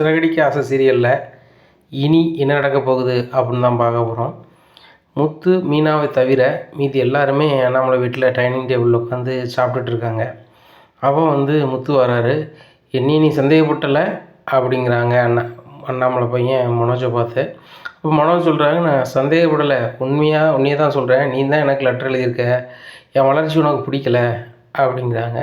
சிறகடிக்க ஆசை சீரியலில் இனி என்ன நடக்க போகுது அப்படின்னு தான் பார்க்க போகிறோம் முத்து மீனாவை தவிர மீதி எல்லாருமே அண்ணாமலை வீட்டில் டைனிங் டேபிளில் உட்காந்து சாப்பிட்டுட்டு இருக்காங்க. அப்போ வந்து முத்து வராரு என்னை நீ சந்தேகப்பட்டலை? அப்படிங்கிறாங்க அண்ணா அண்ணாமலை பையன் மனோஜை பார்த்து. இப்போ மனோஜ் சொல்கிறாங்க நான் சந்தேகப்படலை. உண்மையாக உன்னையே தான் சொல்கிறேன் நீ தான் எனக்கு லெட்டர் எழுதியிருக்க. என் வளர்ச்சி உனக்கு பிடிக்கல. அப்படிங்கிறாங்க.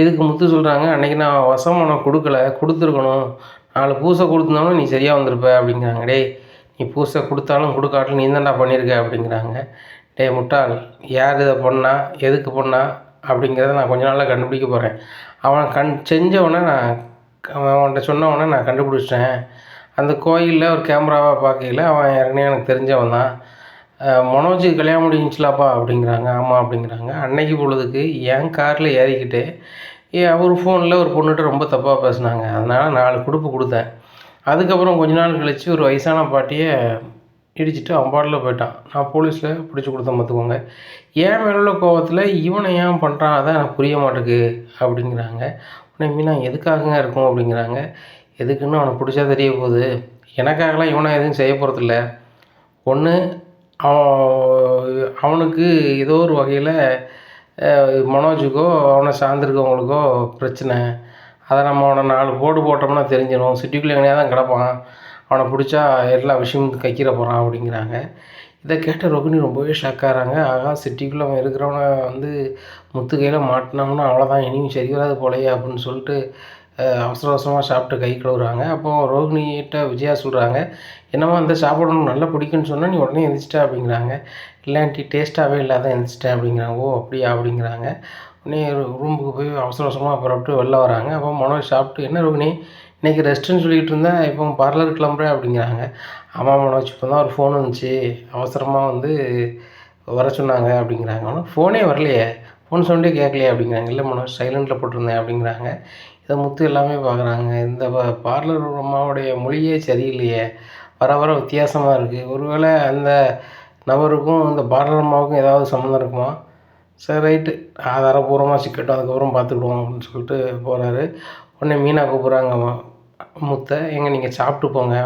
இதுக்கு முத்து சொல்கிறாங்க அன்றைக்கி நான் வசம் உனக்கு கொடுக்கல. கொடுத்துருக்கணும். நாலு பூசை கொடுத்துருந்தாலும் நீ சரியாக வந்திருப்ப அப்படிங்கிறாங்க. டேய் நீ பூசை கொடுத்தாலும் கொடுக்காட்டிலும் நீ தான்டா பண்ணியிருக்க அப்படிங்கிறாங்க. டேய் முட்டாள் யார் இதை பண்ணா எதுக்கு பண்ணா அப்படிங்கிறத நான் கொஞ்ச நாளில் கண்டுபிடிக்க போகிறேன் அவன் கண் செஞ்சவனை நான் அவன் அவன்கிட்ட சொன்னவனே நான் கண்டுபிடிச்சிட்டேன். அந்த கோயிலில் ஒரு கேமராவாக பார்க்கையில அவன் ஏற்கனவே எனக்கு தெரிஞ்சவன் தான். மனோஜுக்கு கல்யாணம் முடிஞ்சுலாப்பா அப்படிங்கிறாங்க. ஆமாம் அப்படிங்கிறாங்க. அன்னைக்கு பொழுதுக்கு என் காரில் ஏறிக்கிட்டு ஏ அவர் ஃபோனில் ஒரு பொண்ணுகிட்ட ரொம்ப தப்பாக பேசினாங்க. அதனால் நாலு கொடுப்பு கொடுத்தேன். அதுக்கப்புறம் கொஞ்ச நாள் கழித்து ஒரு வயசான பாட்டியை இடிச்சிட்டு அவன் பாட்டில் போயிட்டான். நான் போலீஸில் பிடிச்சி கொடுத்தேன் பார்த்துக்கோங்க. ஏன் மேலே உள்ள கோவத்தில் இவனை ஏன் பண்ணுறான் அதான் எனக்கு புரிய மாட்டேக்கு அப்படிங்கிறாங்க. உடனே மீனா எதுக்காகங்க இருக்கும்? அப்படிங்கிறாங்க. எதுக்குன்னு அவனை பிடிச்சா தெரிய போகுது. எனக்காகலாம் இவனை எதுவும் செய்ய போகிறதில்ல ஒன்று அவன் அவனுக்கு ஏதோ ஒரு வகையில் மனோஜுக்கோ அவனை சார்ந்திருக்கவங்களுக்கோ பிரச்சனை. அதை நம்ம அவனை நாலு போர்டு போட்டோம்னா தெரிஞ்சிடும். சிட்டிக்குள்ளே எங்கேயா தான் கிடப்பான். அவனை பிடிச்சா எல்லா விஷயமும் கைக்கிற போகிறான் அப்படிங்கிறாங்க. இதை கேட்ட ரோகிணி ரொம்பவே ஷாக்காகிறாங்க ஆகா சிட்டிக்குள்ளே அவன் இருக்கிறவனை வந்து முத்து கையில் மாட்டினோம்னா அவ்வளோதான் இனியும் சரி வராது போலையே அப்படின்னு சொல்லிட்டு அவசர அவசரமாக சாப்பிட்டு கை கழுவுறாங்க. அப்போது ரோகிணிகிட்ட விஜயா சொல்கிறாங்க என்னம்மா அந்த சாப்பாடு உனக்கு நல்லா பிடிக்குன்னு சொன்னால் நீ உடனே எந்திரிச்சிட்டா? அப்படிங்கிறாங்க. இல்லாண்டி டேஸ்ட்டாகவே இல்லாத எந்திரிச்சிட்டேன் அப்படிங்கிறாங்க. ஓ அப்படியா? அப்படிங்கிறாங்க. உடனே ரூமுக்கு போய் அவசர அவசரமாக புறப்பட்டு வெளில வராங்க. அப்போ மனோஜ் சாப்பிட்டு என்ன ரோகிணி இன்றைக்கி ரெஸ்ட்டுன்னு சொல்லிகிட்டு இருந்தேன் இப்போ பார்லர் கிளம்புறேன் அப்படிங்கிறாங்க. ஆமாம் மனோஜ் இப்போ தான் ஒரு ஃபோன் வந்துச்சு. அவசரமாக வந்து வர சொன்னாங்க அப்படிங்கிறாங்க. ஆனால் ஃபோனே வரலையே. ஃபோன் சவுண்டே கேட்கலையே அப்படிங்கிறாங்க. இல்லை மனோஜ் சைலண்டில் போட்டிருந்தேன் அப்படிங்கிறாங்க. இதை முத்து எல்லாமே பார்க்குறாங்க. இந்த பார்லர் அம்மாவுடைய மொழியே சரியில்லையே. வர வர வித்தியாசமாக இருக்குது ஒருவேளை அந்த நபருக்கும் இந்த பார்லர் அம்மாவுக்கும் ஏதாவது சம்மந்தம் இருக்குமா? சரி ரைட்டு. ஆதாரபூர்வமாக சிக்கட்டும் அதுக்கப்புறம் பார்த்துக்கிடுவோம் அப்படின்னு சொல்லிட்டு போகிறாரு உடனே மீனா கூப்பிட்றாங்க முத்தை எங்கே நீங்கள் சாப்பிட்டு போங்க.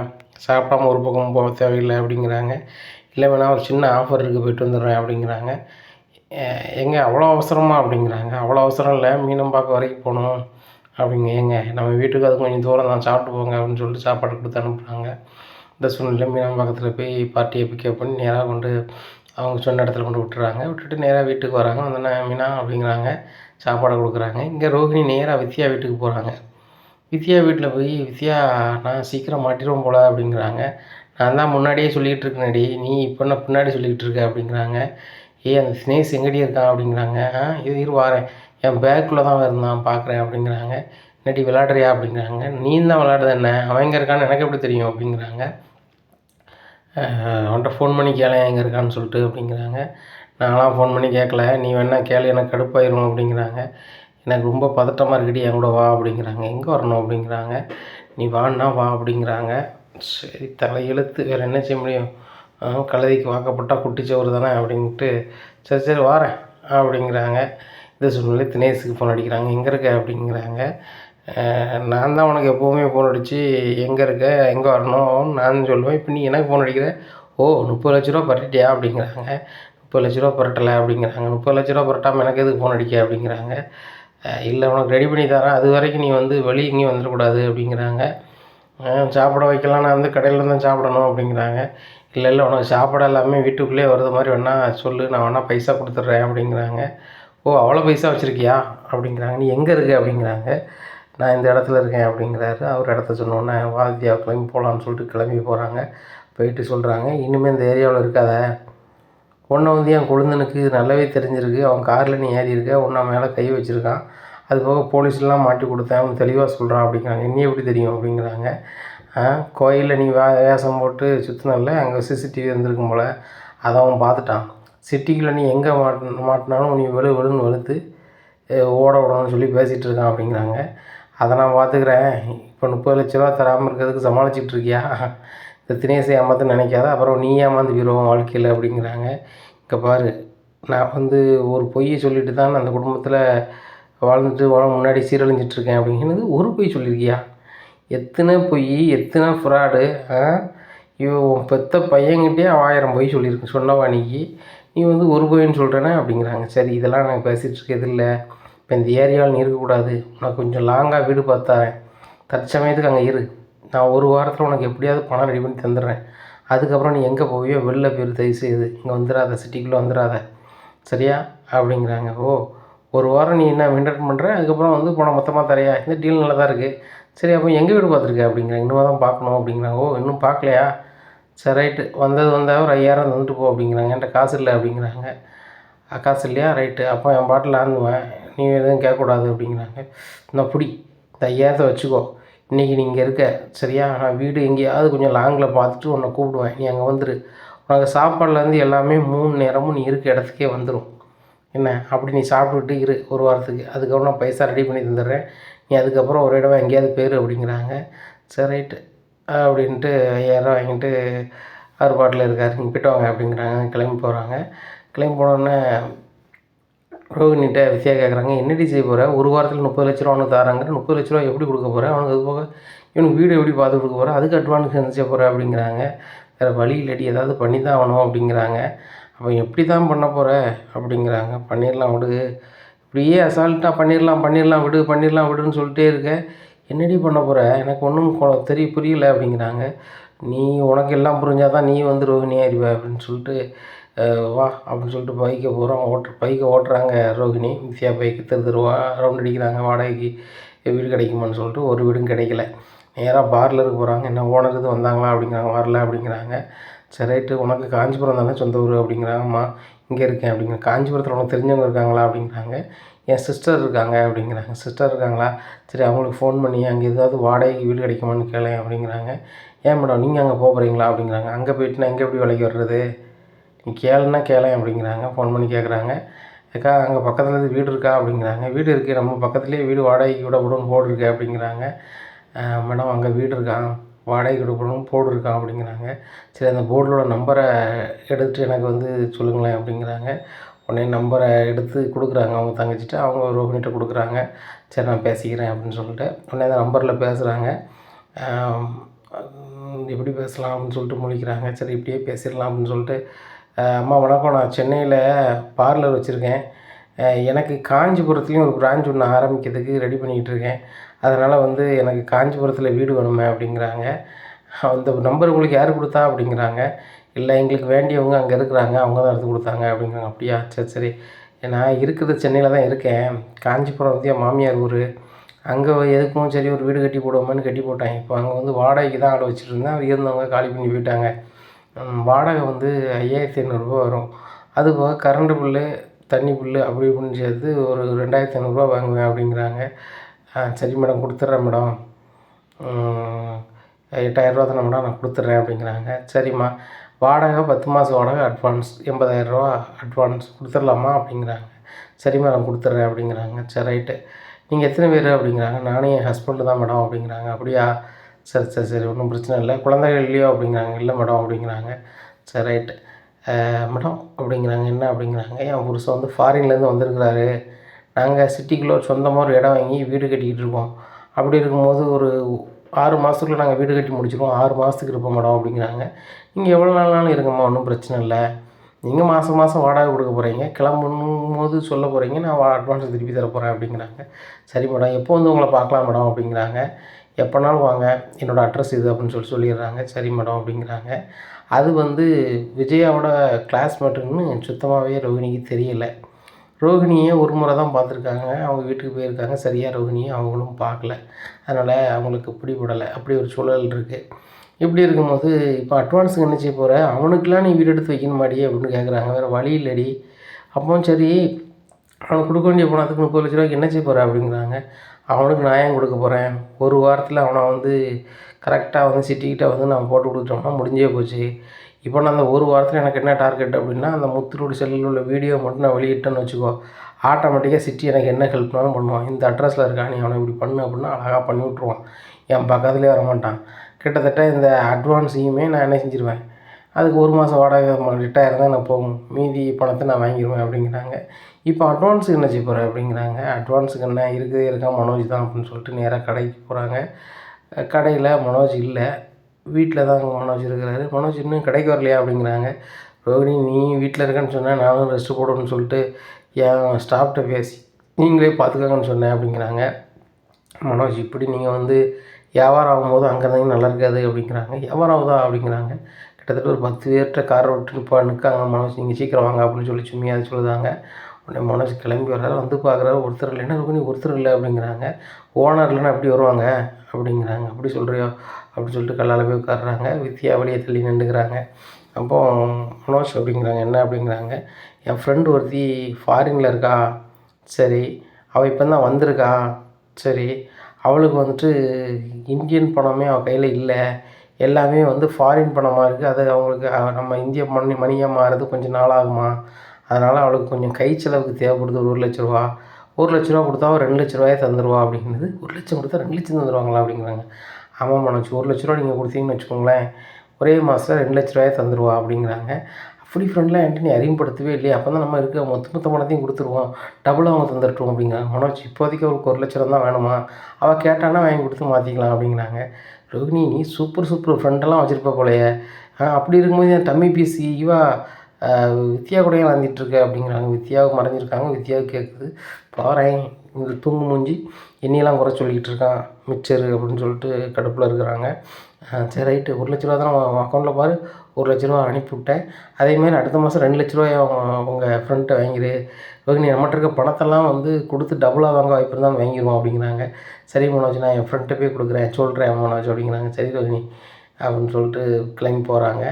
சாப்பிடாம ஒரு பக்கம் போக தேவையில்லை அப்படிங்கிறாங்க. இல்லை வேணா ஒரு சின்ன ஆஃபர் இருக்குது போயிட்டு வந்துடுறேன் அப்படிங்கிறாங்க. எங்கே அவ்வளோ அவசரமா அப்படிங்கிறாங்க. அவ்வளோ அவசரம் இல்லை மீனம்பாக்கம் வரைக்கும் போகணும். அப்படிங்க ஏங்க நம்ம வீட்டுக்கு அது கொஞ்சம் தூரம் தான் சாப்பிட்டு போங்க அப்படின்னு சொல்லிட்டு சாப்பாடு கொடுத்து அனுப்புகிறாங்க இந்த சூழ்நிலை மீனம்பாக்கத்தில் போய் பார்ட்டியை பிக்கப் பண்ணி நேராக கொண்டு அவங்க சொன்ன இடத்துல கொண்டு விட்டுறாங்க. விட்டுட்டு நேராக வீட்டுக்கு வராங்க. வந்தோடனே மீனா அப்படிங்கிறாங்க. சாப்பாடை கொடுக்குறாங்க. இங்கே ரோகிணி நேராக வித்யா வீட்டுக்கு போகிறாங்க வித்யா வீட்டில் போய் வித்யா நான் சீக்கிரம் மாட்டிடுவோம் போல அப்படிங்கிறாங்க. நான் தான் முன்னாடியே சொல்லிக்கிட்டு இருக்கேனடி. நீ இப்போ என்ன பின்னாடி சொல்லிக்கிட்டு இருக்க? அப்படிங்கிறாங்க. ஏ அந்த ஸ்னேக்ஸ் எங்கடி இருக்கான்? அப்படிங்கிறாங்க. ஆ இது இரு வாரேன். என் பேக்குள்ளே தான் இருந்தான். பார்க்குறேன் அப்படிங்கிறாங்க. இல்லாட்டி விளாடுறியா அப்படிங்கிறாங்க. நீ தான் விளாடுது என்ன? அவன் எங்கே இருக்கான்னு எனக்கு எப்படி தெரியும்? அப்படிங்கிறாங்க. அவன்கிட்ட ஃபோன் பண்ணி கேளேன் எங்கே இருக்கான்னு சொல்லிட்டு அப்படிங்கிறாங்க. நான்லாம் ஃபோன் பண்ணி கேட்கல நீ வேணா கேளு எனக்கு கடுப்பாயிரும் அப்படிங்கிறாங்க. எனக்கு ரொம்ப பதட்டமாக இருக்குடி என் கூட வா அப்படிங்கிறாங்க. எங்கே வரணும் அப்படிங்கிறாங்க. நீ வான்னா வா அப்படிங்கிறாங்க. சரி தலை எழுத்து வேறு என்ன செய்ய முடியும்? கழுதிக்கு வாக்கப்பட்டால் குட்டிச்சோறு தானே அப்படின்ட்டு சரி சரி வாரேன் அப்படிங்கிறாங்க. இந்த சூழ்நிலை தினேஷுக்கு ஃபோன் அடிக்கிறாங்க. எங்கே இருக்க அப்படிங்கிறாங்க. நான் தான் உனக்கு எப்போவுமே ஃபோன் அடித்து எங்கே இருக்க எங்கே வரணும் நான் சொல்லுவேன். இப்போ நீ எனக்கு ஃபோன் அடிக்கிற? ஓ முப்பது லட்ச ரூபா பரட்டிட்டியா? அப்படிங்கிறாங்க. முப்பது லட்ச ரூபா பரட்டலை அப்படிங்கிறாங்க. முப்பது லட்ச ரூபா பரட்டாமல் எனக்கு எதுக்கு ஃபோன் அடிக்க? அப்படிங்கிறாங்க. இல்லை உனக்கு ரெடி பண்ணி தரேன். அது வரைக்கும் நீ வந்து வெளியே எங்கேயும் வந்துடக்கூடாது அப்படிங்கிறாங்க. சாப்பிட வைக்கலாம். நான் வந்து கடையில் தான் சாப்பிடணும் அப்படிங்கிறாங்க. இல்லை இல்லை உனக்கு சாப்பாடு எல்லாமே வீட்டுக்குள்ளேயே வருது மாதிரி வேணா சொல்லு. நான் வேணா பைசா கொடுத்துட்றேன் அப்படிங்கிறாங்க. ஓ அவ்வளோ பைசா வச்சுருக்கியா? அப்படிங்கிறாங்க. நீ எங்கே இருக்க? அப்படிங்கிறாங்க. நான் இந்த இடத்துல இருக்கேன் அப்படிங்கிறாரு. அவர் இடத்த சொன்னோன்னே வாத்தியா கிளம்பி போகலான்னு சொல்லிட்டு கிளம்பி போகிறாங்க போயிட்டு சொல்கிறாங்க இனிமேல் இந்த ஏரியாவில் இருக்காத. உன்னை வந்து என் கொழுந்தனுக்கு நல்லாவே தெரிஞ்சிருக்கு. அவன் காரில் நீ ஏறி இருக்க. உன்னை மேலே கை வச்சுருக்கான். அது போக போலீஸ்லாம் மாட்டி கொடுத்தேன். அவன் தெளிவாக சொல்கிறான் அப்படிங்கிறாங்க. என்னையே எப்படி தெரியும் அப்படிங்கிறாங்க. கோயிலில் நீ வே வேஷம் போட்டு சுற்றினல்ல அங்கே சிசிடிவி இருந்திருக்கும் போல். அதை அவன் பார்த்துட்டான். சிட்டிக்குள்ளே நீ எங்கே மாட்டு மாட்டினாலும் நீ வெளு வெளுன்னு வெளுத்து ஓட விடணும்னு சொல்லி பேசிகிட்டு இருக்கான் அப்படிங்கிறாங்க. அதை நான் பார்த்துக்கிறேன். இப்போ முப்பது லட்ச ரூபா தராமல் இருக்கிறதுக்கு சமாளிச்சுட்டு இருக்கியா? இந்த தினேசை ஏமாத்து நினைக்காத அப்புறம் நீ ஏமாந்து போயிடுவோம் வாழ்க்கையில் அப்படிங்கிறாங்க. இங்கே பாரு நான் வந்து ஒரு பொய்யை சொல்லிட்டு தான் அந்த குடும்பத்தில் வாழ்ந்துட்டு முன்னாடி சீரழிஞ்சிட்ருக்கேன் அப்படிங்கிறது ஒரு பொய் சொல்லியிருக்கியா? எத்தனை பொய் எத்தனை ஃப்ராடு இவன் உன் பெத்த பையன்கிட்டே ஆயிரம் பொய் சொல்லியிருக்கு சொன்னவா நீ? நீ வந்து ஒரு பொய்ன்னு சொல்கிறேனே அப்படிங்கிறாங்க. சரி இதெல்லாம் நான் பேசிகிட்டு இருக்கிறது இல்லை. இப்போ இந்த ஏரியாவில் நீ இருக்கக்கூடாது உனக்கு கொஞ்சம் லாங்காக வீடு பார்த்தாரேன். தற்சமயத்துக்கு அங்கே இரு. நான் ஒரு வாரத்தில் உனக்கு எப்படியாவது பணம் ரெடி பண்ணி தந்துடுறேன். அதுக்கப்புறம் நீ எங்கே போவியோ வெளில போயிரு தயவு செய்யுது இங்கே வந்துடாத சிட்டிக்குள்ளே வந்துடாத சரியா? அப்படிங்கிறாங்க. ஓ ஒரு வாரம் நீ என்ன மெயின்டைன் பண்ணுற அதுக்கப்புறம் வந்து பணம் மொத்தமாக தரையா இந்த டீல் நல்லா தான் இருக்குது சரி அப்போ எங்கே வீடு பார்த்துருக்க? அப்படிங்கிறாங்க. இன்னும் தான் பார்க்கணும் அப்படிங்கிறாங்க. ஓ இன்னும் பார்க்கலையா? சரி ரைட்டு வந்தது வந்தால் ஒரு ஐயாயிரம் தந்துட்டு போ அப்படிங்கிறாங்க. என்கிட்ட காசு இல்லை அப்படிங்கிறாங்க. காசு இல்லையா? ரைட்டு அப்போ என் பாட்டில் ஆந்துவேன். நீ எதுவும் கேட்கக்கூடாது அப்படிங்கிறாங்க. இந்த புடி இந்த ஐயாயிரத்தை வச்சுக்கோ. இன்றைக்கி நீ இங்கே இருக்க சரியா? நான் வீடு எங்கேயாவது கொஞ்சம் லாங்கில் பார்த்துட்டு உன்னை கூப்பிடுவேன். நீ அங்கே வந்துடு உனக்கு சாப்பாடுலேருந்து எல்லாமே மூணு நேரமும் நீ இருக்க இடத்துக்கே வந்துடும் என்ன? அப்படி நீ சாப்பிட்டுட்டு இரு ஒரு வாரத்துக்கு. அதுக்கப்புறம் நான் பைசா ரெடி பண்ணி தந்துடுறேன். நீ அதுக்கப்புறம் ஒரு இடம் எங்கேயாவது போயிரு அப்படிங்கிறாங்க. சரி ரைட்டு. அப்படின்ட்டு ஐயாயிரம் வாங்கிட்டு அவர் பாட்டில் இருக்கார். நீங்கள் போய்ட்டு வாங்க அப்படிங்கிறாங்க. கிளம்பி போகிறாங்க கிளம்பி போனோடனே ரோஹினிட்ட வித்யா கேட்குறாங்க என்னடி செய்ய போகிற ஒரு வாரத்தில் முப்பது லட்ச ரூபா அவனுக்கு தராங்க முப்பது லட்ச ரூபா எப்படி கொடுக்க போகிறேன் அவனுக்கு அது போக இவனுக்கு வீடு எப்படி பார்த்து கொடுக்க போகிறேன் அதுக்கு அட்வான்ஸ் என்ன செய்ய போகிற அப்படிங்கிறாங்க. வேறு வழி இல்லாட்டி ஏதாவது பண்ணி தான் ஆகணும் அப்படிங்கிறாங்க. அப்போ எப்படி தான் பண்ண போகிற அப்படிங்கிறாங்க. பண்ணிடலாம் விடு. இப்படியே அசால்ட்டாக பண்ணிடலாம் பண்ணிடலாம் விடு பண்ணிடலாம் விடுன்னு சொல்லிட்டே இருக்க. என்னடி பண்ண போகிற எனக்கு ஒன்றும் தெரிய புரியல அப்படிங்கிறாங்க. நீ உனக்கு எல்லாம் புரிஞ்சால் தான் நீ வந்து ரோஹிணி அறிவ அப்படின்னு சொல்லிட்டு வா அப்படின்னு சொல்லிட்டு பைக்கை போகிறோம் ஓட்டு பைக்கை ஓட்டுறாங்க ரோகிணி. வித்யா பைக்கு தெரு தெருவா ரவுண்ட் அடிக்கிறாங்க வாடகைக்கு வீடு கிடைக்குமான்னு சொல்லிட்டு ஒரு வீடும் கிடைக்கல. நேராக பார்லருக்கு போகிறாங்க என்ன ஓனர் இது வந்தாங்களா அப்படிங்கிறாங்க வரல அப்படிங்கிறாங்க. சரி ரைட்டு உனக்கு காஞ்சிபுரம் தானே சொந்த ஊர் அப்படிங்கிறாங்கம்மா இங்கே இருக்கேன் அப்படிங்கிற காஞ்சிபுரத்தில் உனக்கு தெரிஞ்சவங்க இருக்காங்களா அப்படிங்கிறாங்க. என் சிஸ்டர் இருக்காங்க அப்படிங்கிறாங்க. சிஸ்டர் இருக்காங்களா? சரி அவங்களுக்கு ஃபோன் பண்ணி அங்கே ஏதாவது வாடகைக்கு வீடு கிடைக்குமான்னு கேளேன் அப்படிங்கிறாங்க. ஏன் மேடம் நீங்கள் அங்கே போகிறீங்களா அப்படிங்கிறாங்க. அங்கே போயிட்டு நான் எங்கே எப்படி வேலைக்கு வர்றது? நீ கேளுன்னா கேளேன் அப்படிங்கிறாங்க. ஃபோன் பண்ணி கேட்குறாங்க அக்கா அங்கே பக்கத்தில் இருந்து வீடு இருக்கா? அப்படிங்கிறாங்க. வீடு இருக்குது நம்ம பக்கத்துலேயே வீடு வாடகைக்கு விடப்படும் போர்டு இருக்கு அப்படிங்கிறாங்க. மேடம் அங்கே வீடு இருக்கான் வாடகைக்கு விடப்படும் போர்டு இருக்கான் அப்படிங்கிறாங்க. சரி அந்த போர்டோட நம்பரை எடுத்துட்டு எனக்கு வந்து சொல்லுங்களேன் அப்படிங்கிறாங்க. உடனே நம்பரை எடுத்து கொடுக்குறாங்க. அவங்க தங்கச்சிட்ட அவங்க ரோஹினிட்ட கொடுக்குறாங்க. சரி நான் பேசிக்கிறேன் அப்படின்னு சொல்லிட்டு. உடனே அந்த நம்பரில் பேசுகிறாங்க எப்படி பேசலாம் அப்படின்னு சொல்லிட்டு முழிக்கிறாங்க. சரி இப்படியே பேசிடலாம் அப்படின்னு சொல்லிட்டு அம்மா வணக்கம். நான் சென்னையில் பார்லர் வச்சுருக்கேன். எனக்கு காஞ்சிபுரத்துலேயும் ஒரு பிரான்ச் ஒன்று ஆரம்பிக்கிறதுக்கு ரெடி பண்ணிக்கிட்டு இருக்கேன். அதனால் வந்து எனக்கு காஞ்சிபுரத்தில் வீடு வேணுமே அப்படிங்கிறாங்க. அந்த நம்பர் உங்களுக்கு யார் கொடுத்தா அப்படிங்கிறாங்க. இல்லை எங்களுக்கு வேண்டியவங்க அங்கே இருக்கிறாங்க. அவங்க தான் எடுத்து கொடுத்தாங்க அப்படிங்கிறாங்க. அப்படியா? சரி சரி. நான் இருக்கிறது சென்னையில் தான் இருக்கேன். காஞ்சிபுரம் வந்து என் மாமியார் ஊர். அங்கே எதுக்கும் சரி ஒரு வீடு கட்டி போடுவோமேன்னு கட்டி போட்டாங்க. இப்போ அங்கே வந்து வாடகைக்கு தான் ஆள் வச்சுருந்தேன் இருந்தவங்க காலி பண்ணி போயிட்டாங்க. வாடகை வந்து ஐயாயிரத்தி ஐநூறுரூவா வரும். அது போக கரண்ட் பில்லு தண்ணி பில்லு அப்படி இப்படின்னு சேர்த்து ஒரு ரெண்டாயிரத்தி ஐநூறுரூவா வாங்குவேன் அப்படிங்கிறாங்க. சரி மேடம் கொடுத்துட்றேன் மேடம். எட்டாயிரரூவா தானே மேடம் நான் கொடுத்துட்றேன் அப்படிங்கிறாங்க. சரிம்மா. வாடகை பத்து மாதம் வாடகை அட்வான்ஸ் எண்பதாயிரரூவா அட்வான்ஸ் கொடுத்துடலாமா அப்படிங்கிறாங்க. சரி மேடம் கொடுத்துட்றேன் அப்படிங்கிறாங்க. சரி ரைட்டு. நீங்கள் எத்தனை பேர் அப்படிங்கிறாங்க. நானே என் ஹஸ்பண்டு தான் மேடம் அப்படிங்கிறாங்க. அப்படியா? சரி சரி சரி ஒன்றும் பிரச்சனை இல்லை. குழந்தைகள் இல்லையோ அப்படிங்கிறாங்க இல்லை மேடம் அப்படிங்கிறாங்க. சரி ரைட்டு மேடம் அப்படிங்கிறாங்க என்ன அப்படிங்கிறாங்க? என் புருஷன் வந்து ஃபாரின்லேருந்து வந்திருக்கிறாரு. நாங்கள் சிட்டிக்குள்ளே சொந்தமாக ஒரு இடம் வாங்கி வீடு கட்டிக்கிட்டு இருக்கோம். அப்படி இருக்கும்போது ஒரு ஆறு மாதத்துக்குள்ளே நாங்கள் வீடு கட்டி முடிச்சிருவோம். ஆறு மாதத்துக்கு இருப்போம் மேடம் அப்படிங்கிறாங்க. நீங்கள் எவ்வளோ நாள்னாலும் இருக்கம்மா ஒன்றும் பிரச்சனை இல்லை. நீங்கள் மாதம் மாதம் வாடகை கொடுக்க போகிறீங்க கிளம்பும் போது சொல்ல போகிறீங்க நான் அட்வான்ஸ் திருப்பி தர போகிறேன் அப்படிங்கிறாங்க. சரி மேடம் எப்போ வந்து உங்களை பார்க்கலாம் மேடம் அப்படிங்கிறாங்க. எப்போனாலும் வாங்க என்னோடய அட்ரஸ் இது அப்படின்னு சொல்லி சொல்லிடுறாங்க. சரி மேடம் அப்படிங்கிறாங்க. அது வந்து விஜயாவோட கிளாஸ்மேட்டுன்னு சுத்தமாகவே ரோஹிணிக்கு தெரியல. ரோகிணியை ஒரு முறை தான் பார்த்துருக்காங்க. அவங்க வீட்டுக்கு போயிருக்காங்க. சரியாக ரோஹிணியை அவங்களும் பார்க்கல. அதனால் அவங்களுக்கு பிடிபடலை. அப்படி ஒரு சூழல் இருக்குது இப்படி இருக்கும்போது இப்போ அட்வான்ஸுக்கு என்ன செய்ய போகிற அவனுக்கெலாம் நீ வீடு எடுத்து வைக்கணுமாடி அப்படின்னு கேட்குறாங்க வேறு வழி இல்லடி. அப்போ சரி அவனுக்கு கொடுக்க வேண்டிய பணத்துக்கு முப்பது லட்ச ரூபாய்க்கு என்ன செய்ய போகிற அப்படிங்கிறாங்க. அவனுக்கு நான் ஏன் கொடுக்க போகிறேன் ஒரு வாரத்தில் அவனை வந்து கரெக்டாக வந்து சிட்டிக்கிட்ட வந்து நான் போட்டு கொடுத்துட்டோம்னா முடிஞ்சே போச்சு. இப்போ நான் அந்த ஒரு வாரத்தில் எனக்கு என்ன டார்கெட் அப்படின்னா அந்த முத்துரோடு செல்லில் உள்ள வீடியோ மட்டும் நான் வெளியிட்டேன்னு வச்சுக்கோ. ஆட்டோமேட்டிக்காக சிட்டி எனக்கு என்ன ஹெல்ப்னாலும் பண்ணுவான். இந்த அட்ரஸில் இருக்கான் நீ அவனை இப்படி பண்ணு அப்படின்னா அழகாக பண்ணி விட்ருவான் என் பக்கத்துலேயே வரமாட்டான். கிட்டத்தட்ட இந்த அட்வான்ஸையுமே நான் என்ன செஞ்சுருவேன்? அதுக்கு ஒரு மாதம் வாடகை ரிட்டையர் தான் நான் போகும். மீதி பணத்தை நான் வாங்கிடுவேன் அப்படிங்கிறாங்க. இப்போ அட்வான்ஸுக்கு என்ன செய்ய போகிற அப்படிங்கிறாங்க. அட்வான்ஸுக்கு என்ன? இருக்குது இருக்கா? மனோஜ் தான் அப்படின்னு சொல்லிட்டு நேராக கடைக்கு போகிறாங்க கடையில் மனோஜ் இல்லை. வீட்டில் தான் மனோஜ் இருக்கிறாரு. மனோஜ் இன்னும் கடைக்கு வரலையா அப்படிங்கிறாங்க. ரோகிணி நீ வீட்டில் இருக்கேன்னு சொன்னேன் நானும் ரெஸ்ட்டு போடணும்னு சொல்லிட்டு என் ஸ்டாஃப்கிட்ட பேசி நீங்களே பார்த்துக்கோங்கன்னு சொன்னேன் அப்படிங்கிறாங்க. மனோஜ் இப்படி நீங்கள் வந்து வியாபாரம் ஆகும்போது அங்கே இருந்தீங்க நல்லா இருக்காது அப்படிங்கிறாங்க. வியாபாரம் ஆகுதா அப்படிங்கிறாங்க. கிட்டத்தட்ட ஒரு பத்து பேர்கிட்ட காரை விட்டு நிற்பா நிற்காங்க மனோஜ் நீங்கள் சீக்கிரம் வாங்க அப்படின்னு சொல்லி சும்மியாக சொல்லுதாங்க. உடனே மனோஜ் கிளம்பி வர்றாரு. வந்து பார்க்குறாரு ஒருத்தர் இல்லைன்னா ரோகிணி ஒருத்தர் இல்லை அப்படிங்கிறாங்க. ஓனர் இல்லைன்னா அப்படி வருவாங்க அப்படிங்கிறாங்க. அப்படி சொல்கிறியோ அப்படி சொல்லிட்டு கல்லால் போய் உட்காடுறாங்க வித்யா வழியை தள்ளி நின்றுக்கிறாங்க அப்போ மனோஜ் அப்படிங்கிறாங்க என்ன அப்படிங்கிறாங்க. என் ஃப்ரெண்டு ஒருத்தி ஃபாரினில் இருக்கா? சரி. அவள் இப்போ தான் வந்திருக்கா? சரி. அவளுக்கு வந்துட்டு இந்தியன் பணமே அவள் கையில் இல்லை. எல்லாமே வந்து ஃபாரின் பணமாக இருக்குது அது அவங்களுக்கு நம்ம இந்திய மணி மணியாக மாறுறது கொஞ்சம் நாளாகுமா? அதனால் அவளுக்கு கொஞ்சம் கை செலவுக்கு தேவைப்படுது. ஒரு ஒரு லட்ச ரூபா ஒரு லட்ச ரூபா கொடுத்தா ஒரு ரெண்டு லட்ச ரூபாயே தந்துடுவா அப்படிங்கிறது. ஒரு லட்சம் கொடுத்தா ரெண்டு லட்சம் தந்துடுவாங்களா அப்படிங்கிறாங்க. ஆமாம் மனோஜ் ஒரு லட்ச ரூபா நீங்கள் கொடுத்தீங்கன்னு வச்சுக்கோங்களேன் ஒரே மாதத்தில் ரெண்டு லட்ச ரூபாயே தந்துடுவா அப்படிங்கிறாங்க. அப்படி ஃப்ரெண்ட்லாம் என்கிட்ட நீ அறிமுகப்படுத்தவே இல்லையா. அப்போ தான் நம்ம இருக்க மொத்த மொத்த பணத்தையும் கொடுத்துருவோம். டபுளாக அவங்க தந்துட்டுருவோம் அப்படிங்கிறாங்க. மனோஜ் இப்போதைக்கு அவளுக்கு ஒரு லட்சம் தான் வேணுமா? அவள் கேட்டானா வாங்கி கொடுத்து மாற்றிக்கலாம் அப்படிங்கிறாங்க. ரோகிணி நீ சூப்பர் சூப்பர் ஃப்ரெண்டெல்லாம் வச்சுருப்ப போலையே. அப்படி இருக்கும்போது என் தம்பி பேசி இவா வித்யா கூடயே வாழ்ந்துட்டு அப்படிங்கிறாங்க. வித்யாவுக்கு மறைஞ்சிருக்காங்க. வித்யாவுக்கு கேட்குது பாறேன் இந்த தூங்கு மூஞ்சி என்னையெல்லாம் குறை சொல்லிக்கிட்டு இருக்கான் மிச்சரு அப்படின்னு சொல்லிட்டு கடுப்பில் இருக்கிறாங்க. சரி ரைட்டு. ஒரு லட்ச ரூபா தான் அவன் அக்கௌண்ட்டில் பாரு. ஒரு லட்ச ரூபா அனுப்பிவிட்டேன் அதேமாரி அடுத்த மாதம் ரெண்டு லட்ச ரூபாய் உங்கள் ஃப்ரெண்ட்டை வாங்கிடு ரோகிணி நம்மகிட்ட இருக்க பணத்தெல்லாம் வந்து கொடுத்து டபுளாக வாங்க வாய்ப்பு இருந்தால் வாங்கிடுவோம் அப்படிங்கிறாங்க. சரி மனோஜ் நான் என் ஃப்ரெண்ட்டை போய் கொடுக்குறேன். சொல்கிறேன் மனோஜ் அப்படிங்கிறாங்க. சரி ரோகிணி அப்படின்னு சொல்லிட்டு கிளம்பி போகிறாங்க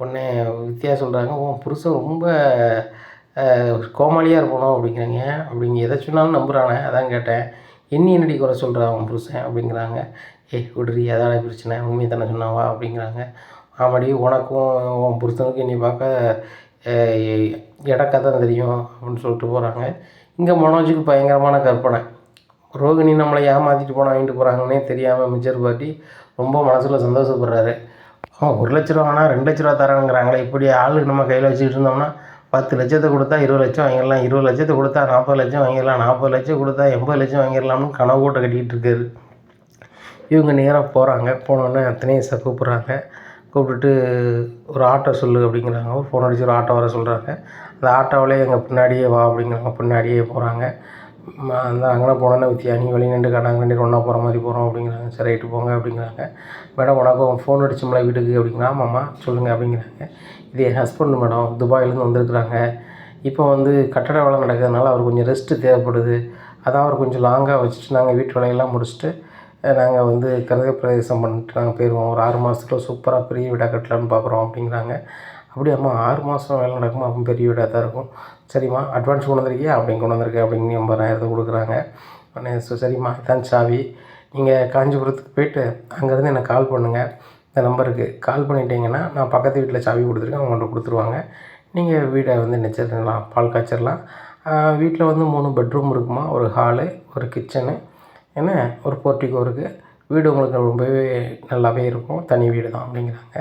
உடனே வித்யா சொல்கிறாங்க உன் புருஷன் ரொம்ப கோமாளியாக இருப்பணும் அப்படிங்கிறாங்க. அப்படிங்க எதை சொன்னாலும் நம்புகிறானே அதான் கேட்டேன். என்ன என்னடி குறை சொல்கிறான் அவன் புருஷன்? அப்படிங்கிறாங்க. ஏய் விடுறி அதான பிரச்சனை உண்மையை தானே சொன்னாவா அப்படிங்கிறாங்க. ஆமாடி உனக்கும் உன் புருஷனுக்கும் என்னை பார்க்க இடக்கா தான் தெரியும் அப்படின்னு சொல்லிட்டு போகிறாங்க இங்கே மனோஜுக்கு பயங்கரமான கற்பனை. ரோகிணி நம்மளை ஏமாற்றிட்டு போனால் வாங்கிட்டு போகிறாங்கன்னே தெரியாமல் மிச்சர் பாட்டி ரொம்ப மனசில் சந்தோஷப்படுறாரு. அவன் ஒரு லட்ச ரூபா ஆனால் ரெண்டு லட்ச ரூபா தரானுங்கிறாங்களே இப்படி ஆளு நம்ம கையில் வச்சுக்கிட்டு இருந்தோம்னா பத்து லட்சத்தை கொடுத்தா இருபது லட்சம் வாங்கிடலாம் இருபது லட்சத்தை கொடுத்தா நாற்பது லட்சம் வாங்கிடலாம் நாற்பது லட்சம் கொடுத்தா எண்பது லட்சம் வாங்கிடலாம்னு கனவு கூட்ட கட்டிக்கிட்டு இருக்காரு. இவங்க நேராக போகிறாங்க போனோடனே தினேஷை கூப்பிட்றாங்க. கூப்பிட்டுட்டு ஒரு ஆட்டோ சொல்லு அப்படிங்கிறாங்க. ஒரு ஃபோன் அடிச்சு ஒரு ஆட்டோ வர சொல்கிறாங்க அந்த ஆட்டோவிலே எங்கள் பின்னாடியே வா அப்படிங்கிறாங்க. பின்னாடியே போகிறாங்க அந்த அங்கே போனோன்னே வித்தியா நீ வெளியே நின்று நாங்கள் ரெண்டு ஒன்றா போகிற மாதிரி போகிறோம் அப்படிங்கிறாங்க. சரி ரைட்டு போங்க அப்படிங்கிறாங்க. மேடம் உனக்கும் ஃபோன் அடிச்சோம்ல வீட்டுக்கு அப்படிங்கிறா ஆமாம்மா சொல்லுங்கள் அப்படிங்கிறாங்க. இது என் ஹஸ்பண்ட் மேடம் துபாயிலேருந்து வந்திருக்குறாங்க. இப்போ வந்து கட்டட வேலை நடக்கிறதுனால அவர் கொஞ்சம் ரெஸ்ட்டு தேவைப்படுது. அதான் அவர் கொஞ்சம் லாங்காக வச்சுட்டு நாங்கள் வீட்டு வேலையெல்லாம் முடிச்சுட்டு நாங்கள் வந்து கிரக பிரவேசம் பண்ணிட்டு நாங்கள் போயிடுவோம் ஒரு ஆறு மாதத்துல சூப்பராக பெரிய வீடாக கட்டலான்னு பார்க்குறோம் அப்படிங்கிறாங்க. அப்படியாம்மா ஆறு மாதம் வேலை நடக்குமா? அப்போ பெரிய வீடாக தான் இருக்கும். சரிம்மா அட்வான்ஸ் கொண்டு வந்திருக்கியா? அப்படின்னு கொண்டு வந்திருக்கேன் அப்படின்னு எண்பதாயிரத்தை கொடுக்குறாங்க. உடனே ஸோ சரிம்மா இதான் சாவி. நீங்கள் காஞ்சிபுரத்துக்கு போயிட்டு அங்கேருந்து எனக்கு கால் பண்ணுங்கள் இந்த நம்பருக்கு கால் பண்ணிட்டீங்கன்னா நான் பக்கத்து வீட்டில் சாவி கொடுத்துருக்கேன் அவங்கள்ட்ட கொடுத்துருவாங்க. நீங்கள் வீடை வந்து நிச்சயிடலாம் பால் காய்ச்சிடலாம். வீட்டில் வந்து மூணு பெட்ரூம் இருக்குமா? ஒரு ஹாலு ஒரு கிச்சனு என்ன? ஒரு போர்ட்டிகோ இருக்குது வீடு உங்களுக்கு ரொம்பவே நல்லாவே இருக்கும். தனி வீடு தான் அப்படிங்கிறாங்க.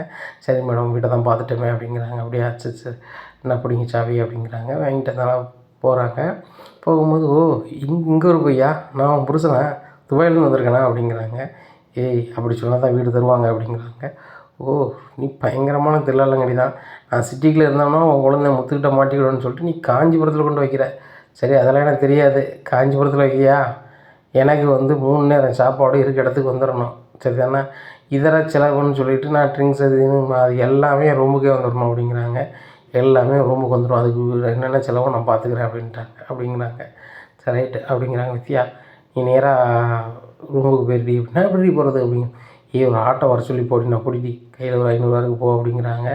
சரி மேடம் வீட்டை தான் பார்த்துட்டோமே அப்படிங்கிறாங்க. அப்படியே ஆச்சு என்ன பிடிங்க சாவி அப்படிங்கிறாங்க. வாங்கிட்டு அதனால் போகிறாங்க போகும்போது ஓ இங் இங்கே ஒரு பையா? நான் உன் புருஷனா துபாயிலேருந்து வந்திருக்கேனா? அப்படிங்கிறாங்க. ஏய் அப்படி சொன்னால் தான் வீடு தருவாங்க அப்படிங்கிறாங்க. ஓ நீ பயங்கரமான தில்லாலங்கடி தான். நான் சிட்டிக்குள்ளே இருந்தோம்னா உன் குழந்தை முத்துக்கிட்ட மாட்டிக்கிடுவேன்னு சொல்லிட்டு நீ காஞ்சிபுரத்தில் கொண்டு வைக்கிற. சரி அதெல்லாம் எனக்கு தெரியாது. காஞ்சிபுரத்தில் வைக்கியா எனக்கு வந்து மூணு நேரம் சாப்பாடு இருக்க இடத்துக்கு வந்துடணும். சரி தானே இதர செலவுன்னு சொல்லிட்டு நான் ட்ரிங்க்ஸ் அது இதுன்னு அது எல்லாமே ரூமுக்கே வந்துடணும் அப்படிங்கிறாங்க. எல்லாமே ரூமுக்கு வந்துடும். அதுக்கு என்னென்ன செலவோ நான் பார்த்துக்கிறேன் அப்படின்ட்டாங்க. அப்படிங்கிறாங்க. சரி ரைட்டு. அப்படிங்கிறாங்க வித்யா. நீ நேராக ரூமுக்கு போயிடுடி அப்படின்னா எப்படி போகிறது அப்படிங்க ஏ ஒரு ஆட்டோ வர சொல்லி போடி. நான் பிடிடி. கையில் ஒரு ஐநூறுவாருக்கு போ அப்படிங்கிறாங்க.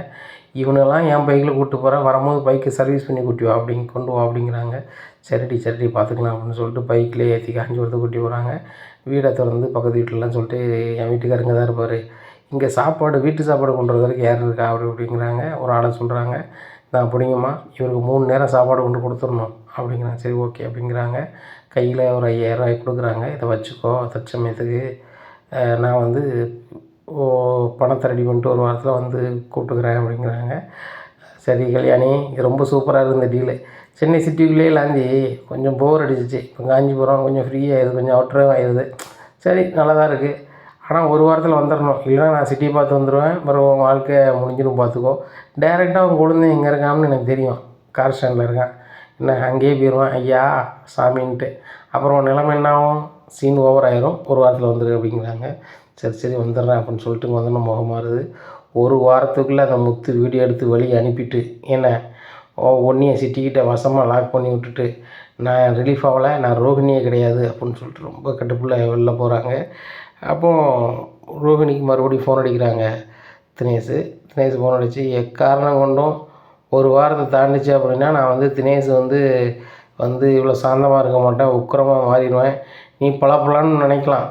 இவனெல்லாம் என் பைக்கில் கூப்பிட்டு போகிறேன் வரும்போது பைக்கு சர்வீஸ் பண்ணி கூட்டி வா அப்படிங்க கொண்டு வா அப்படிங்கிறாங்க. சரிடி சரிடி பார்த்துக்கலாம் அப்படின்னு சொல்லிட்டு பைக்லேயே ஏற்றி காஞ்சிபுரத்தை கூட்டி போகிறாங்க வீடை திறந்து பக்கத்து வீட்டிலலாம் சொல்லிட்டு என் வீட்டுக்காரங்க தான் இருப்பார். இங்கே சாப்பாடு வீட்டு சாப்பாடு கொண்டு வரதுக்கு யார் இருக்கா? அப்படி அப்படிங்கிறாங்க ஒரு ஆளை சொல்கிறாங்க நான் பிடிங்கம்மா இவருக்கு மூணு நேரம் சாப்பாடு கொண்டு கொடுத்துடணும். அப்படிங்கிறாங்க. சரி ஓகே அப்படிங்கிறாங்க. கையில் ஒரு ஐயாயிரரூவாய் கொடுக்குறாங்க. இதை வச்சுக்கோ தற்சமயத்துக்கு நான் வந்து ஓ பணத்தை ரெடி பண்ணிட்டு ஒரு வாரத்தில் வந்து கூப்பிட்டுக்கிறேன் அப்படிங்கிறாங்க. சரி கல்யாணி இது ரொம்ப சூப்பராக இருந்த டீலு சென்னை சிட்டிக்குள்ளேயே லாந்தி கொஞ்சம் போர் அடிச்சிச்சு. இப்போ காஞ்சிபுரம் கொஞ்சம் ஃப்ரீயாக ஆயிடுது கொஞ்சம் அவுட்டரும் ஆயிடுது. சரி நல்லா தான் இருக்குது ஆனால் ஒரு வாரத்தில் வந்துடணும் இல்லைனா நான் சிட்டியை பார்த்து வந்துடுவேன் அப்புறம் உன் வாழ்க்கை முடிஞ்சிடும் பார்த்துக்கோ. டேரெக்டாக உன் குழந்தை எங்கே இருக்கான்னு எனக்கு தெரியும். கார் ஸ்டாண்டில் இருக்கான். என்ன அங்கேயே போயிடுவேன் ஐயா சாமின்ட்டு. அப்புறம் நிலைமை என்ன ஆகும்? சீன் ஓவர் ஆயிரும். ஒரு வாரத்தில் வந்துடு அப்படிங்கிறாங்க. சரி சரி வந்துடுறேன் அப்படின்னு சொல்லிட்டு இங்கே முகம் மாறுது. ஒரு வாரத்துக்குள்ளே அந்த முத்து வீடியோ எடுத்து வழி அனுப்பிட்டு என்ன ஒன்றிய சிட்டிக்கிட்ட வசமாக லாக் பண்ணி விட்டுட்டு நான் ரிலீஃப் ஆகலை நான் ரோகிணியே கிடையாது அப்படின்னு சொல்லிட்டு ரொம்ப கட்டுப்புள்ள வெளில போகிறாங்க அப்போ ரோகிணிக்கு மறுபடியும் ஃபோன் அடிக்கிறாங்க தினேஷு. தினேஷ் ஃபோன் அடித்து எக்காரணம் கொண்டும் ஒரு வாரத்தை தாண்டிச்சு அப்படின்னா நான் வந்து தினேஷ் வந்து வந்து இவ்வளோ சாந்தமாக இருக்க மாட்டேன் உக்கிரமாக மாறிடுவேன். நீ பலாப்பலான்னு நினைக்கலாம்.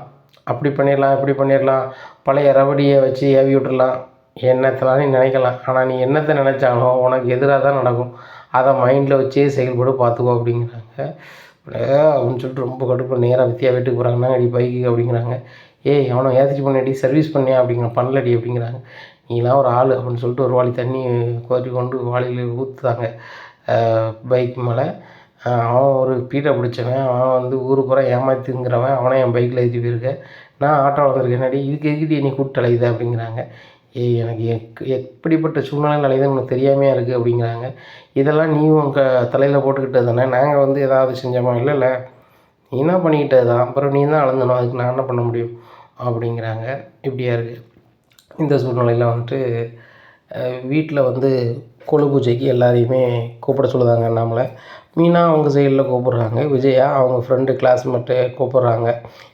அப்படி பண்ணிடலாம் இப்படி பண்ணிடலாம். பழைய ரவடியை வச்சு ஏவி விட்டுறலாம் என்னத்தெல்லாம் நீ நினைக்கலாம். ஆனால் நீ என்னத்தை நினச்சாலும் உனக்கு எதிராக தான் நடக்கும். அதை மைண்டில் வச்சே செயல்பட பார்த்துக்கோ அப்படிங்கிறாங்க. அப்படின்னு சொல்லிட்டு ரொம்ப கடுப்பு நேராக வித்தியா வீட்டுக்கு போகிறாங்கன்னா அடி பைக்கு அப்படிங்கிறாங்க. ஏய் அவனை ஏதாச்சும் பண்ணிடி சர்வீஸ் பண்ணியா? அப்படிங்கிற பண்ணலடி அப்படிங்கிறாங்க. நீலாம் ஒரு ஆள் அப்படின்னு சொல்லிட்டு ஒரு வாளி தண்ணி கோரி கொண்டு வாளியில் ஊற்றுதாங்க பைக் மேலே. அவன் ஒரு பீட்டை பிடிச்சவன். அவன் வந்து ஊர் பூரா ஏமாத்துங்கிறவன். அவனை என் பைக்கில் ஏற்றி போயிருக்க. நான் ஆட்டோவில் வந்திருக்கேன் என்னடி இதுக்கு எதுக்கிட்டு நீ கூப்பிட்டு அலையுது அப்படிங்கிறாங்க. ஏய் எனக்கு எக் எப்படிப்பட்ட சூழ்நிலை அலையுதுன்னு உனக்கு தெரியாமையாக இருக்குது அப்படிங்கிறாங்க. இதெல்லாம் நீ உங்கள் தலையில் போட்டுக்கிட்டது தானே. நாங்கள் வந்து ஏதாவது செஞ்சோமா? இல்லை இல்லை. நீ என்ன பண்ணிக்கிட்டது தான்? அப்புறம் நீ தான் அளந்தணும் அதுக்கு நான் என்ன பண்ண முடியும்? அப்படிங்கிறாங்க. இப்படியா இருக்குது இந்த சூழ்நிலையில் வந்துட்டு வீட்டில் வந்து கொலு பூஜைக்கு எல்லாரையுமே கூப்பிட சொல்லுதாங்க நம்மளை. மீனா அவங்க சைடில் கூப்பிட்றாங்க. விஜயா அவங்க ஃப்ரெண்டு கிளாஸ்மேட்டு கூப்பிட்றாங்க.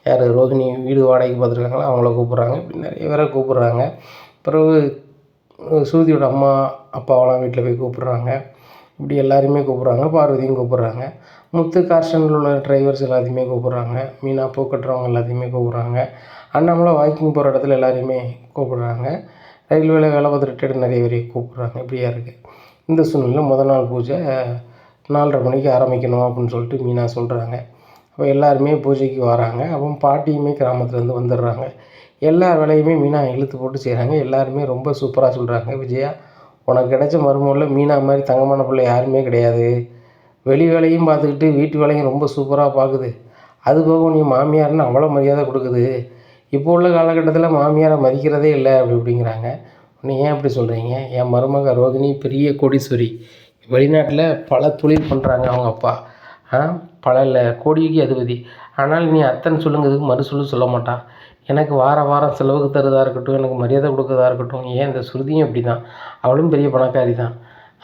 யார்? ரோஹிணி வீடு வாடகைக்கு பார்த்துருக்காங்களோ? அவங்கள கூப்பிட்றாங்க. இப்படி நிறைய பேரை கூப்பிட்றாங்க. பிறகு ஸ்ருதியோட அம்மா அப்பாவெல்லாம் வீட்டில் போய் கூப்பிட்றாங்க. இப்படி எல்லாரையுமே கூப்பிட்றாங்க பார்வதியும் கூப்பிட்றாங்க. முத்து கார்ஷனில் உள்ள டிரைவர்ஸ் எல்லாத்தையுமே கூப்பிட்றாங்க. மீனா பூ கட்டுறவங்க எல்லாத்தையுமே கூப்பிட்றாங்க. அண்ணாமலை வாக்கிங் போகிற இடத்துல எல்லாரையுமே கூப்பிட்றாங்க. ரயில்வேல வேலை பார்த்து ரிட்டையர்டு நிறைய பேரையும் கூப்பிட்றாங்க. இப்படியா இருக்குது இந்த சூழ்நிலையில் முத நாள் பூஜை நாலரை மணிக்கு ஆரம்பிக்கணும் அப்படின்னு சொல்லிட்டு மீனா சொல்கிறாங்க அப்போ எல்லாருமே பூஜைக்கு வராங்க. அப்போ பாட்டியுமே கிராமத்துலேருந்து வந்துடுறாங்க. எல்லா வேலையுமே மீனா இழுத்து போட்டு செய்கிறாங்க எல்லாருமே ரொம்ப சூப்பராக சொல்கிறாங்க விஜயா உனக்கு கிடைச்ச மருமகளில் மீனா மாதிரி தங்கமான பிள்ளை யாருமே கிடையாது. வெளி வேலையும் பார்த்துக்கிட்டு வீட்டு வேலையும் ரொம்ப சூப்பராக பார்க்குது. அது போக நீ மாமியார்னு அவ்வளோ மரியாதை கொடுக்குது. இப்போ உள்ள காலகட்டத்தில் மாமியாரை மதிக்கிறதே இல்லை அப்படி இப்படிங்கிறாங்க. நீ ஏன் அப்படி சொல்கிறீங்க என் மருமக ரோகிணி பெரிய கோடீஸ்வரி. வெளிநாட்டில் பல தொழில் பண்ணுறாங்க அவங்க அப்பா. ஆ? பல கோடிக்கு அதிபதி. ஆனால் நீ அத்தனை சொல்லுங்கிறதுக்கு மறுசொல்லு சொல்ல மாட்டான் எனக்கு வார வாரம் செலவுக்கு தருவதாக இருக்கட்டும் எனக்கு மரியாதை கொடுக்குறதா இருக்கட்டும் ஏன் இந்த ஸ்ருதியும் அப்படி தான் அவளும் பெரிய பணக்காரி தான்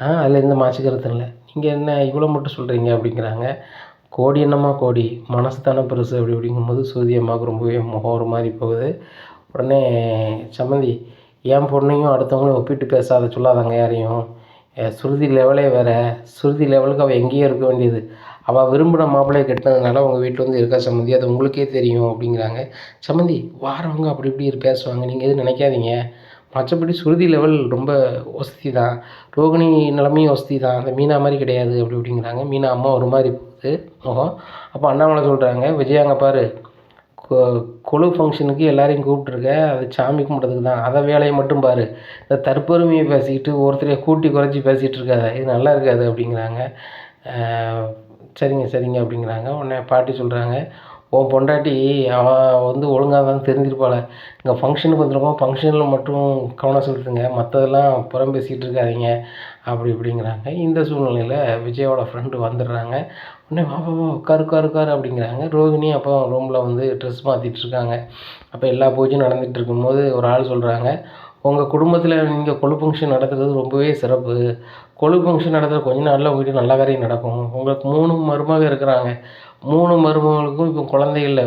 ஆ அதில் எந்த மாற்று கருத்தும் இல்லை. நீங்கள் என்ன இவ்வளோ மட்டும் சொல்கிறீங்க அப்படிங்கிறாங்க. கோடி என்னம்மா கோடி? மனசு தானே பெருசு அப்படி அப்படிங்கும்போது ஸ்ருதி அம்மாவுக்கு ரொம்பவே முகம் ஒரு மாதிரி போகுது. உடனே சம்மந்தி என் பொண்ணையும் அடுத்தவங்களையும் ஒப்பிட்டு பேசாத சொல்லாதாங்க யாரையும். ஸ்ருதி லெவலே வேறு. ஸ்ருதி லெவலுக்கு அவள் எங்கேயோ இருக்க வேண்டியது. அவள் விரும்பின மாப்பிள்ளையை கட்டினதுனால உங்கள் வீட்டில் வந்து இருக்கா சம்மந்தி? அது உங்களுக்கே தெரியும் அப்படிங்கிறாங்க. சம்மந்தி வாரவங்க அப்படி இப்படி பேசுவாங்க. நீங்கள் எதுவும் நினைக்காதீங்க. மற்றபடி ஸ்ருதி லெவல் ரொம்ப வசதி தான். ரோகிணி நிலமையும் வசதி தான். அந்த மீனா மாதிரி கிடையாது அப்படி அப்படிங்கிறாங்க மீனா அம்மா ஒரு மாதிரி போகுது முகம். அப்போ அண்ணாமலை சொல்கிறாங்க விஜயாங்க பாரு. கொ ஃபங்க்ஷனுக்கு எல்லாரையும் கூப்பிட்ருக்க அது சாமி கும்பிட்றதுக்கு தான். அதை வேலையை மட்டும் பாரு. இந்த தற்பெருமையை பேசிக்கிட்டு ஒருத்தரையே கூட்டி குறைச்சி பேசிகிட்டு இருக்காத. இது நல்லா இருக்காது அப்படிங்கிறாங்க. சரிங்க சரிங்க அப்படிங்கிறாங்க. உடனே பாட்டி சொல்கிறாங்க உன் பொண்டாட்டி அவள் வந்து ஒழுங்காக தான் தெரிஞ்சிருப்பாள். இங்கே ஃபங்க்ஷனுக்கு வந்திருக்கோம். ஃபங்க்ஷனில் மட்டும் கவனம் செலுத்துங்க. மற்றதெல்லாம் புறம் பேசிகிட்டு இருக்காதீங்க. அப்படி இப்படிங்கிறாங்க. இந்த சூழ்நிலையில் விஜயோட ஃப்ரெண்டு வந்துடுறாங்க. உடனே வா வா வா உட்காரு உட்காரு அப்படிங்கிறாங்க. ரோகிணி அப்போ ரூமில் வந்து ட்ரெஸ் மாற்றிட்டு இருக்காங்க. அப்போ எல்லா பூஜையும் நடந்துகிட்டு இருக்கும்போது ஒரு ஆள் சொல்கிறாங்க உங்கள் குடும்பத்தில் நீங்கள் கொழு ஃபங்க்ஷன் நடத்துகிறது ரொம்பவே சிறப்பு. கொழு ஃபங்க்ஷன் நடத்துகிற கொஞ்ச நாளில் உங்கள் வீட்டில் நல்ல காரியம் நடக்கும். உங்களுக்கு மூணு மருமக இருக்கிறாங்க. மூணு மருமகளுக்கும் இப்போ குழந்தை இல்லை.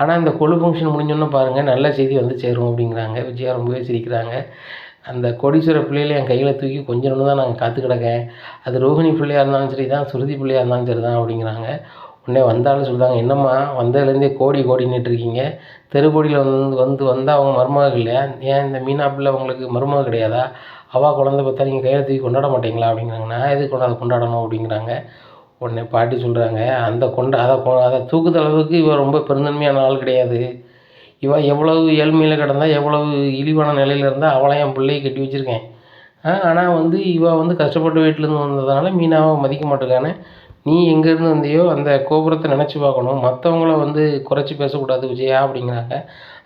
ஆனால் இந்த கொழு ஃபங்க்ஷன் முடிஞ்சோன்னே பாருங்கள் நல்ல செய்தி வந்து சேரும் அப்படிங்கிறாங்க. விஜயா ரொம்பவே சிரிக்கிறாங்க. அந்த கோடீஸ்வர பிள்ளைகளை என் கையில் தூக்கி கொஞ்சம் தான் நாங்கள் காத்து கிடக்கேன் அது ரோஹிணி பிள்ளையாக இருந்தாலும் சரி தான் சுருதி பிள்ளையாக இருந்தாலும் சரி தான் அப்படிங்கிறாங்க. உடனே வந்தாலும் சொல்கிறாங்க என்னம்மா வந்ததுலேருந்தே கோடி கோடி இருக்கீங்க தெருக்கோடியில் வந்து வந்து வந்தால் அவங்க மருமகள் இல்லையா? ஏன் இந்த மீனா பிள்ளை உங்களுக்கு மருமகள் கிடையாதா? அவள் குழந்த பார்த்தா நீங்கள் கையில் தூக்கி கொண்டாட மாட்டீங்களா? அப்படிங்கிறாங்க. நான் எதுக்கு கொண்டாட கொண்டாடணும்? அப்படிங்கிறாங்க. உடனே பாட்டி சொல்கிறாங்க அந்த கொண்ட அதை அதை தூக்குத அளவுக்கு இவள் ரொம்ப பெருந்தன்மையான ஆள் கிடையாது. இவள் எவ்வளவு ஏழ்மையில் கிடந்தால் எவ்வளவு இழிவான நிலையில் இருந்தால் அவளை என் பிள்ளையை கட்டி வச்சுருக்கேன். ஆனால் வந்து இவள் வந்து கஷ்டப்பட்டு வீட்டிலேருந்து வந்ததுனால மீனாவை மதிக்க மாட்டேங்கானே நீ எங்கேருந்து வந்தியோ அந்த கோபுரத்தை நினச்சி பார்க்கணும். மற்றவங்கள வந்து குறைச்சி பேசக்கூடாது விஜயா அப்படிங்கிறாங்க.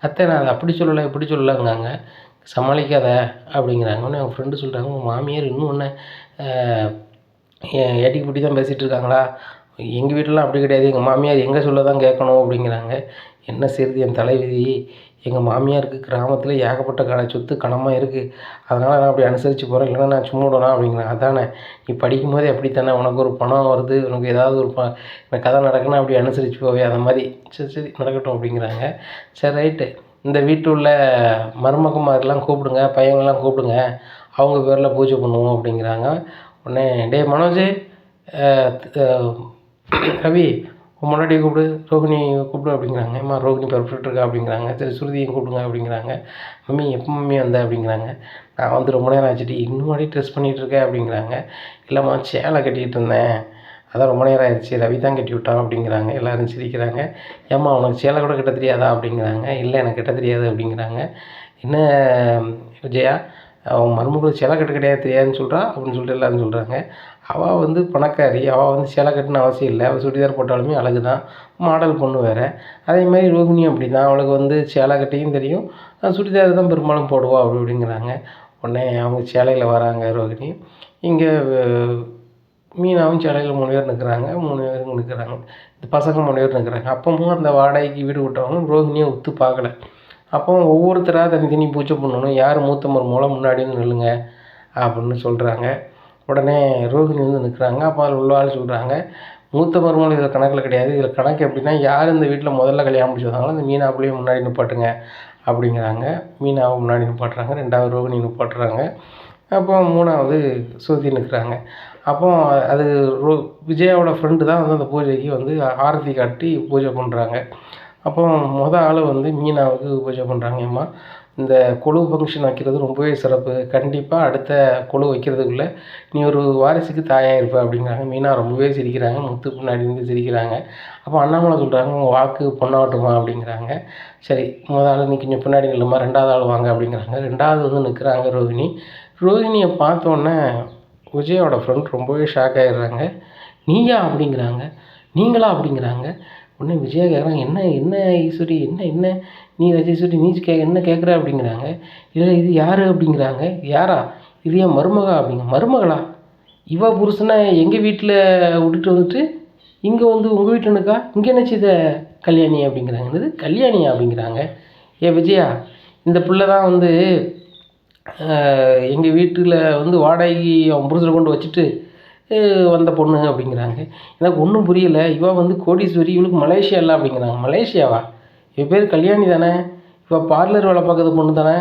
அத்தை நான் அதை அப்படி சொல்லலை இப்படி சொல்லலைங்காங்க சமாளிக்காத அப்படிங்கிறாங்க. உடனே அவங்க ஃப்ரெண்டு சொல்கிறாங்க உங்கள் மாமியார் இன்னும் ஒன்று ஏட்டிக்கு பிடி தான் பேசிகிட்டு இருக்காங்களா? எங்கள் வீட்டிலலாம் அப்படி கிடையாது. எங்கள் மாமியார் எங்கே சொல்ல தான் கேட்கணும் அப்படிங்கிறாங்க. என்ன செய்யுது என் தலைவிதி எங்கள் மாமியாருக்கு கிராமத்தில் ஏகப்பட்ட கடை சொத்து கனமாக இருக்குது அதனால் நான் அப்படி அனுசரித்து போகிறேன் இல்லைன்னா நான் சும்மா விடலாம் அப்படிங்கிறேன் அதானே? நீ படிக்கும் போதே அப்படி தானே உனக்கு ஒரு பணம் வருது உனக்கு ஏதாவது ஒரு ப இந்த கதை நடக்குன்னா அப்படி அனுசரித்து போவே அந்த மாதிரி. சரி சரி நடக்கட்டும் அப்படிங்கிறாங்க. சரி ரைட்டு. இந்த வீட்டு உள்ள மருமகமாரெலாம் கூப்பிடுங்க பையங்கள்லாம் கூப்பிடுங்க. அவங்க பேரில் பூஜை பண்ணுவோம் அப்படிங்கிறாங்க. உடனே டே மனோஜ் ரவி முன்னாடி கூப்பிடு ரோகிணி கூப்பிடு அப்படிங்கிறாங்க. அம்மா ரோகிணி பர்ஃபெக்ட் இருக்கா அப்படிங்கிறாங்க. சரி சுருதியும் கூப்பிடுங்க அப்படிங்கிறாங்க. மம்மி எப்போ மம்மி வந்த அப்படிங்கிறாங்க. நான் வந்து ரொம்ப நேரம் ஆச்சுட்டு இன்னும் வாடி ட்ரெஸ் பண்ணிகிட்டு இருக்கேன் அப்படிங்கிறாங்க. இல்லைம்மா சேலை கட்டிகிட்டு இருந்தேன். அதான் ரொம்ப நேரம் ஆயிடுச்சு ரவி தான் கட்டி விட்டான் அப்படிங்கிறாங்க. எல்லோரும் சிரிக்கிறாங்க. ஏம்மா உனக்கு சேலை கூட கட்ட தெரியாதா அப்படிங்கிறாங்க. இல்லை எனக்கு கட்ட தெரியாது அப்படிங்கிறாங்க. என்ன விஜயா அவன் மருமகளுக்கு சேலை கட்ட கிடையாது தெரியாதுன்னு சொல்கிறா அப்படின்னு சொல்லிட்டு எல்லாரும் சொல்கிறாங்க அவள் வந்து பணக்காரி அவள் வந்து சேலை கட்டணும்னு அவசியம் இல்லை. அவள் சுடிதார் போட்டாலுமே அழகு தான் மாடல் பொண்ணு வேறு. அதே மாதிரி அப்படி தான் அவளுக்கு வந்து சேலை கட்டியும் தெரியும். சுடிதார் தான் பெரும்பாலும் போடுவா அப்படி அப்படிங்கிறாங்க உடனே அவங்க சேலையில் வராங்க ரோகிணி. இங்கே மீனாவும் சேலையில் மூணு பேர் நிற்கிறாங்க மூணு பேர் நிற்கிறாங்க இந்த பசங்க மூணு பேர் நிற்கிறாங்க அப்பவும் அந்த வாடகைக்கு வீடு விட்டவங்க ரோகிணியை உத்து பார்க்கல. அப்போ ஒவ்வொருத்தராக தனித்தனி பூஜை பண்ணணும். யார் மூத்த மருமகளோ முன்னாடி நில்லுங்க அப்படின்னு சொல்கிறாங்க உடனே ரோகிணி வந்து நிற்கிறாங்க அப்போ அதில் உள்ள ஆள் சொல்கிறாங்க மூத்த மருமகள் இதில் கணக்கில் கிடையாது. இதில் கணக்கு எப்படின்னா யார் இந்த வீட்டில் முதல்ல கல்யாணம் முடிச்சு வந்தாங்களோ அந்த மீனாப்புலேயே முன்னாடி நிப்பாட்டுங்க. அப்படிங்கிறாங்க. மீனாவை முன்னாடி நிப்பாட்டுறாங்க. ரெண்டாவது ரோகிணி நிப்பாட்டுறாங்க. அப்போ மூணாவது சுருதி நிற்கிறாங்க அப்போ அது ரோ விஜயாவோட ஃப்ரெண்டு தான் வந்து அந்த பூஜைக்கு வந்து ஆரத்தி காட்டி பூஜை பண்ணுறாங்க அப்போ மொதல் ஆள் வந்து மீனாவுக்கு பூஜை பண்ணுறாங்க அம்மா இந்த குழு ஃபங்க்ஷன் வைக்கிறது ரொம்பவே சிறப்பு. கண்டிப்பாக அடுத்த குழு வைக்கிறதுக்குள்ளே நீ ஒரு வாரிசுக்கு தாயாக இருப்ப அப்படிங்கிறாங்க. மீனா ரொம்பவே சிரிக்கிறாங்க. முத்து பின்னாடி இருந்து சிரிக்கிறாங்க. அப்போ அண்ணாமலை சொல்கிறாங்க உங்கள் வாக்கு பொண்ணாகட்டுமா அப்படிங்கிறாங்க. சரி முதல் ஆள் நீ கொஞ்சம் பின்னாடி நில்லுமா? ரெண்டாவது ஆள் வாங்க அப்படிங்கிறாங்க. ரெண்டாவது வந்து நிற்கிறாங்க ரோகிணி ரோகிணியை பார்த்தோன்னே விஜயோட ஃப்ரெண்ட் ரொம்பவே ஷாக் ஆகிடுறாங்க நீயா? அப்படிங்கிறாங்க. நீங்களா? அப்படிங்கிறாங்க. உடனே விஜயா கேட்குறாங்க என்ன என்ன ஈஸ்வரி என்ன என்ன? நீ ரஜேஸ்வரி நீ கே என்ன கேட்குற அப்படிங்கிறாங்க. இல்லை இது யார் அப்படிங்கிறாங்க. யாரா? இது என் மருமகா அப்படிங்க மருமகளா? இவ புருஷனை எங்கள் வீட்டில் விட்டுட்டு வந்துட்டு இங்கே வந்து உங்கள் வீட்டில் இங்கே என்ன செய்த கல்யாணி அப்படிங்கிறாங்க. என்னது? கல்யாணியா அப்படிங்கிறாங்க. ஏ விஜயா இந்த பிள்ளை தான் வந்து எங்கள் வீட்டில் வந்து வாடகைக்கு அவன் புருஷனை கொண்டு வச்சுட்டு வந்த பொண்ணு அப்படிங்கிறாங்க. எனக்கு ஒன்றும் புரியலை. இவன் வந்து கோடீஸ்வரி இவளுக்கு மலேசியா இல்லை அப்படிங்கிறாங்க. மலேசியாவா? என் பேர் கல்யாணி தானே? இப்போ பார்லர் வேலை பார்க்குற பொண்ணு தானே?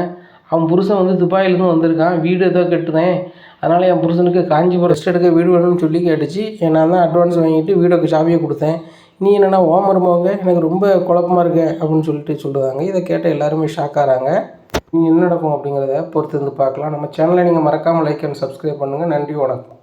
அவன் புருஷன் வந்து துபாயிலேருந்து வந்திருக்கான். வீடு ஏதோ கட்டுதேன். அதனால் என் புருஷனுக்கு காஞ்சிபுரம் ரெஸ்ட் எடுக்க வீடு வேணும்னு சொல்லி கேட்டுச்சு. நான் தான் அட்வான்ஸ் வாங்கிட்டு வீடோக்கு சாவியை கொடுத்தேன். நீ என்னென்னா ஓ எனக்கு ரொம்ப குழப்பமா இருக்க அப்படின்னு சொல்லிட்டு சொல்லுவாங்க இதை கேட்ட எல்லாருமே ஷாக் ஆகிறாங்க நீங்கள் என்ன நடக்கும் அப்படிங்கிறத பொறுத்து இருந்து பார்க்கலாம். நம்ம சேனலை நீங்கள் மறக்காமல் லைக் அண்ட் சப்ஸ்கிரைப் பண்ணுங்கள் நன்றி வணக்கம்.